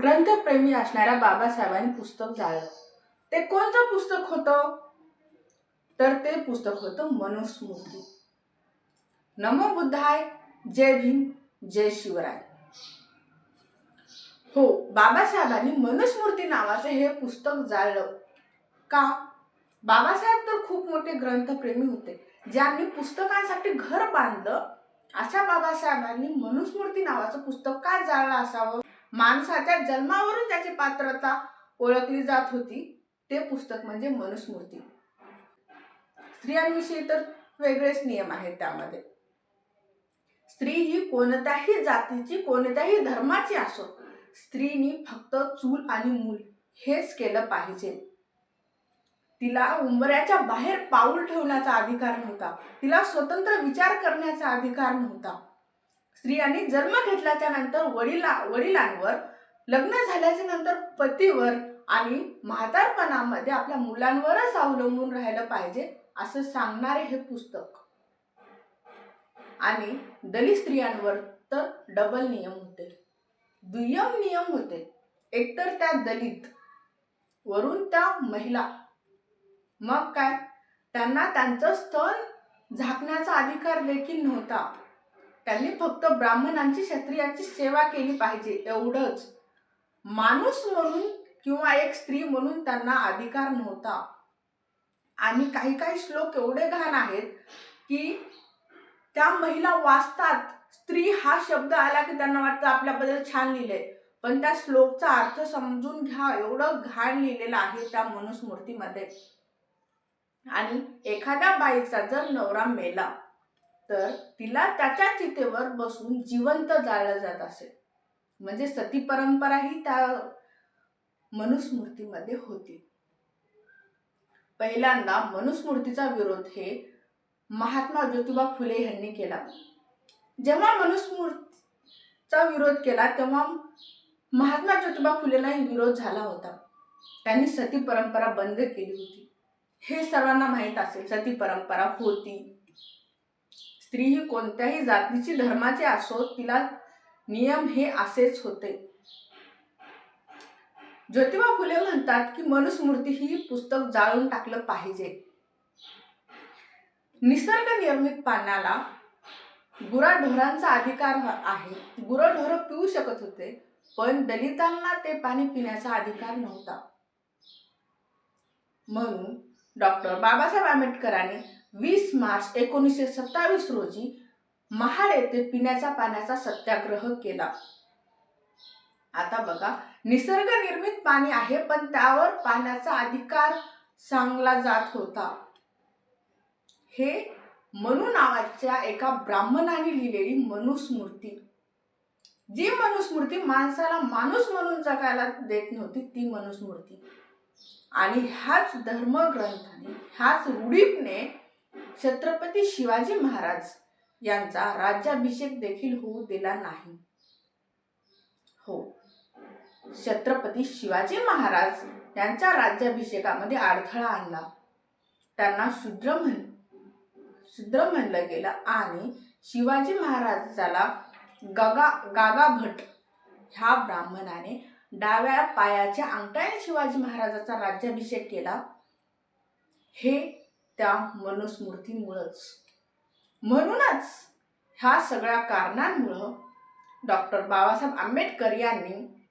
ग्रंथप्रेमी असणाऱ्या बाबासाहेबांनी पुस्तक जाळलं. ते कोणतं पुस्तक होतं? तर ते पुस्तक होतं मनुस्मृती. नमो बुद्धाय जय भीम जय शिवराय. हो बाबासाहेबांनी मनुस्मृती नावाचं हे पुस्तक जाळलं. का? बाबासाहेब तर खूप मोठे ग्रंथप्रेमी होते. ज्यांनी पुस्तकांसाठी घर बांधलं अशा बाबासाहेबांनी मनुस्मृती नावाचं पुस्तक का जाळलं असावं? माणसाच्या जन्मावरून त्याची पात्रता ओळखली जात होती. ते पुस्तक म्हणजे मनुस्मृती. स्त्रियांविषयी तर वेगळेच नियम आहेत त्यामध्ये. स्त्री ही कोणत्याही जातीची कोणत्याही धर्माची असो स्त्रीनी फक्त चूल आणि मूल हेच केलं पाहिजे. तिला उंबऱ्याच्या बाहेर पाऊल ठेवण्याचा अधिकार नव्हता. तिला स्वतंत्र विचार करण्याचा अधिकार नव्हता. स्त्रियांनी जन्म घेतल्याच्या नंतर वडिला वडिलांवर लग्न झाल्याच्यानंतर पतीवर आणि म्हातारपणामध्ये आपल्या मुलांवरच अवलंबून राहिलं पाहिजे असं सांगणारे हे पुस्तक. आणि दलित स्त्रियांवर तर डबल नियम होते. दुय्यम नियम होते. एकतर त्या दलित वरून त्या महिला. मग काय? त्यांना त्यांचं स्तन झाकण्याचा अधिकार देखील नव्हता. त्यांनी फक्त ब्राह्मणांची क्षत्रियांची सेवा केली पाहिजे एवढंच. माणूस म्हणून किंवा एक स्त्री म्हणून त्यांना अधिकार नव्हता. आणि काही काही श्लोक एवढे घाण आहेत की त्या महिला वाचतात. स्त्री हा शब्द आला की त्यांना वाटतं आपल्याबद्दल छान लिहिलंय. पण त्या श्लोकचा अर्थ समजून घ्या एवढं घाण लिहिलेलं आहे त्या मनुस्मृतीमध्ये. आणि एखाद्या बाईचा जर नवरा मेला तर तिला त्याच्या चितेवर बसून जिवंत जाळलं जात असे. म्हणजे सती परंपरा ही त्या मनुस्मृतीमध्ये होती. पहिल्यांदा मनुस्मृतीचा विरोध हे महात्मा ज्योतिबा फुले यांनी केला. जेव्हा मनुस्मृतीचा विरोध केला तेव्हा महात्मा ज्योतिबा फुलेलाही विरोध झाला होता. त्यांनी सती परंपरा बंद केली होती. हे सर्वांना माहीत असेल सती परंपरा होती. स्त्री ही कोणत्याही जातीची धर्माची असो तिला नियम हे असेच होते. ज्योतिबा फुले म्हणतात की मनुस्मृती ही पुस्तक जाळून टाकलं पाहिजे. निसर्ग निर्मित पाण्याला गुराढोरांचा अधिकार आहे. गुराढोरं पिऊ शकत होते पण दलितांना ते पाणी पिण्याचा अधिकार नव्हता. म्हणून डॉक्टर बाबासाहेब आंबेडकरांनी वीस मार्च एकोणीसशे सत्तावीस रोजी महाड येथे पिण्याच्या पाण्याचा सत्याग्रह केला. आता बघा निसर्ग निर्मित पाणी आहे पण त्यावर पाण्याचा अधिकार सांगला जात होता. हे मनु नावाच्या एका ब्राह्मणाने लिहिलेली मनुस्मृती. जी मनुस्मृती माणसाला माणूस म्हणून जगायला देत नव्हती ती मनुस्मृती. आणि ह्याच धर्मग्रंथाने ह्याच रुढीपने छत्रपती शिवाजी महाराज यांचा राज्याभिषेक देखील होऊ दिला नाही. हो छत्रपती शिवाजी महाराज यांच्या राज्याभिषेकामध्ये अडथळा आणला. त्यांना शूद्र म्हण शूद्र म्हणलं गेलं आणि शिवाजी महाराजाला गगा गागा भट ह्या ब्राह्मणाने डाव्या पायाच्या अंगठ्याने शिवाजी महाराजाचा राज्याभिषेक केला. हे त्या मनुस्मृतीमुळंच. म्हणूनच ह्या सगळ्या कारणांमुळं डॉक्टर बाबासाहेब आंबेडकर यांनी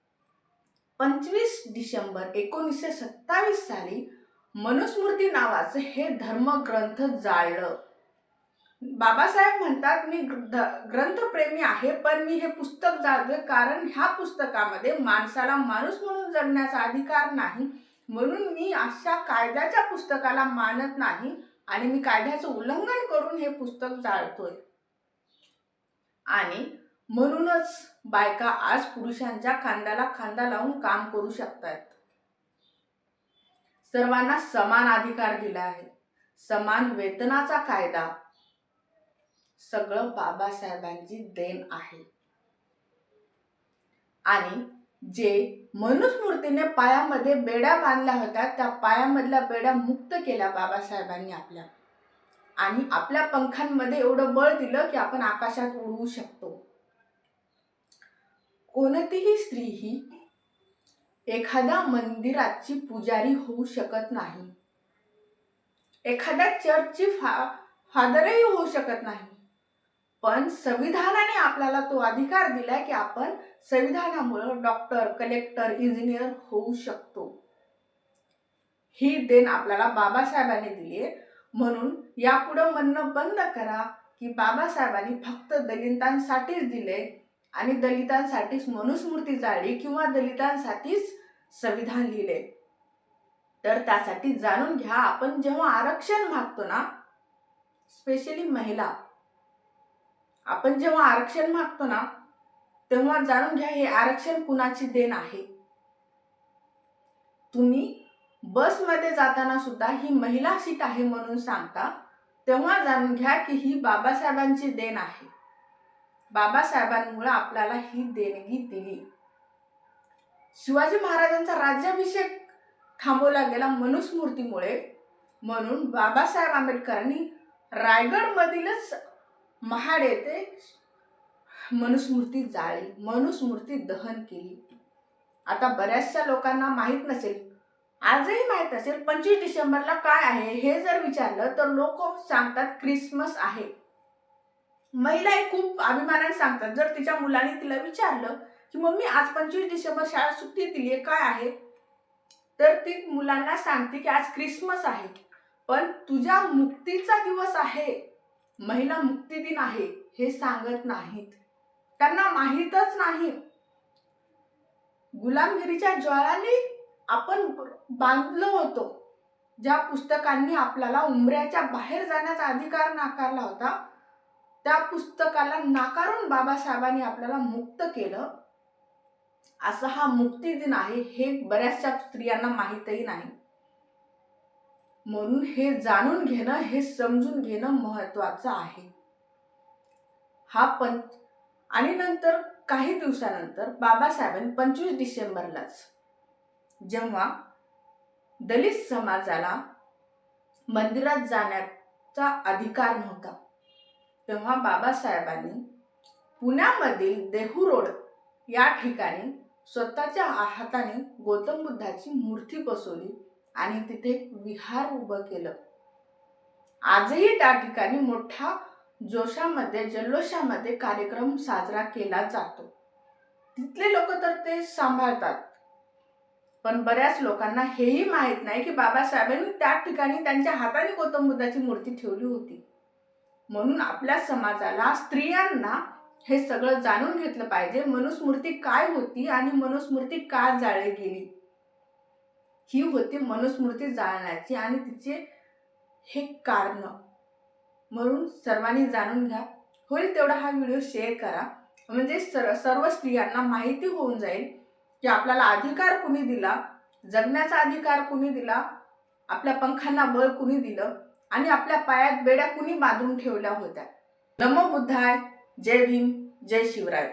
पंचवीस डिसेंबर एकोणीसशे सत्तावीस साली मनुस्मृती नावाचं हे धर्मग्रंथ जाळलं. बाबासाहेब म्हणतात मी ग्र- ग्रंथप्रेमी आहे पण मी हे पुस्तक जाळतोय कारण ह्या पुस्तकामध्ये माणसाला माणूस म्हणून जगण्याचा अधिकार नाही म्हणून मी अशा कायद्याच्या पुस्तकाला मानत नाही आणि मी कायद्याचं उल्लंघन करून हे पुस्तक जाळतोय. आणि म्हणूनच बायका आज पुरुषांच्या खांद्याला खांदा लावून काम करू शकतात सर्वांना समान अधिकार दिला आहे. समान वेतनाचा कायदा. सगळं बाबासाहेबांची देण आहे. आणि जे मनुस्मृतीने पायामध्ये बेड्या बांधल्या होत्या त्या पायामधल्या बेड्या मुक्त केल्या बाबासाहेबांनी आपल्या. आणि आपल्या पंखांमध्ये एवढं बळ दिलं की आपण आकाशात उडवू शकतो. कोणतीही स्त्री ही एखाद्या मंदिराची पुजारी होऊ शकत नाही. एखाद्या चर्चची फा फादरही होऊ शकत नाही. पण संविधानाने आपल्याला तो अधिकार दिलाय की आपण संविधानामुळं डॉक्टर कलेक्टर इंजिनियर होऊ शकतो. ही देण आपल्याला बाबासाहेबांनी दिली आहे. म्हणून यापुढं म्हणणं बंद करा की बाबासाहेबांनी फक्त दलितांसाठीच दिले आणि दलितांसाठीच मनुस्मृती जाळली किंवा दलितांसाठीच संविधान लिहिले तर त्यासाठी जाणून घ्या आपण जेव्हा आरक्षण मागतो ना स्पेशली महिला आपण जेव्हा आरक्षण मागतो ना तेव्हा जाणून घ्या हे आरक्षण कुणाची देण आहे? तुम्ही बसमध्ये जाताना सुद्धा ही महिला सीट आहे म्हणून सांगता तेव्हा जाणून घ्या की ही बाबासाहेबांची देण आहे. बाबासाहेबांमुळे आपल्याला ही देणगी दिली शिवाजी महाराजांचा राज्याभिषेक थांबवला गेला मनुस्मृतीमुळे म्हणून बाबासाहेब आंबेडकरांनी रायगडमधीलच महाड येथे मनुस्मृती जाळी मनुस्मृती दहन केली. आता बऱ्याचशा लोकांना माहीत नसेल आजही माहीत असेल पंचवीस डिसेंबरला काय आहे हे जर विचारलं तर लोक सांगतात क्रिसमस आहे. महिला हे खूप अभिमानाने सांगतात. जर तिच्या मुलाने तिला विचारलं की मम्मी आज पंचवीस डिसेंबर शाळा सुट्टी दिली आहे काय आहे? तर ती मुलांना सांगते की आज क्रिसमस आहे पण तुझ्या मुक्तीचा दिवस आहे. महिला मुक्ती दिन आहे हे सांगत नाहीत. त्यांना माहीतच नाही. गुलामगिरीच्या ज्वाळाने आपण बांधलो होतो. ज्या पुस्तकांनी आपल्याला उमऱ्याच्या बाहेर जाण्याचा अधिकार नाकारला होता त्या पुस्तकाला नाकारून बाबासाहेबांनी आपल्याला मुक्त केलं. असा हा मुक्ती दिन आहे हे बऱ्याचशा स्त्रियांना माहीतही नाही. म्हणून हे जाणून घेणं हे समजून घेणं महत्त्वाचं आहे. हा पण आणि नंतर काही दिवसानंतर बाबासाहेबांनी पंचवीस डिसेंबरलाच जेव्हा दलित समाजाला मंदिरात जाण्याचा अधिकार नव्हता तेव्हा बाबासाहेबांनी पुण्यामधील देहू रोड या ठिकाणी स्वतःच्या हाताने गौतम बुद्धाची मूर्ती बसवली. आणि तिथे एक विहार उभं केलं. आजही त्या ठिकाणी मोठा जोशामध्ये जल्लोषामध्ये कार्यक्रम साजरा केला जातो. तिथले लोक तर ते सांभाळतात. पण बऱ्याच लोकांना हेही माहीत नाही की बाबासाहेबांनी त्या ठिकाणी त्यांच्या हाताने गौतम बुद्धाची मूर्ती ठेवली होती. म्हणून आपल्या समाजाला स्त्रियांना हे सगळं जाणून घेतलं पाहिजे. मनुस्मृती काय होती आणि मनुस्मृती का जाळली गेली? ही होती मनुस्मृती जाळण्याची आणि तिचे हे कारण. म्हणून सर्वांनी जाणून घ्या. होईल तेवढा हा व्हिडिओ शेअर करा. म्हणजे सर सर्व स्त्रियांना माहिती होऊन जाईल की आपल्याला अधिकार कुणी दिला जगण्याचा अधिकार कुणी दिला आपल्या पंखांना बळ कुणी दिलं आणि आपल्या पायात बेड्या कुणी बांधून ठेवल्या होत्या. नमो बुद्धाय. जय भीम. जय शिवराय.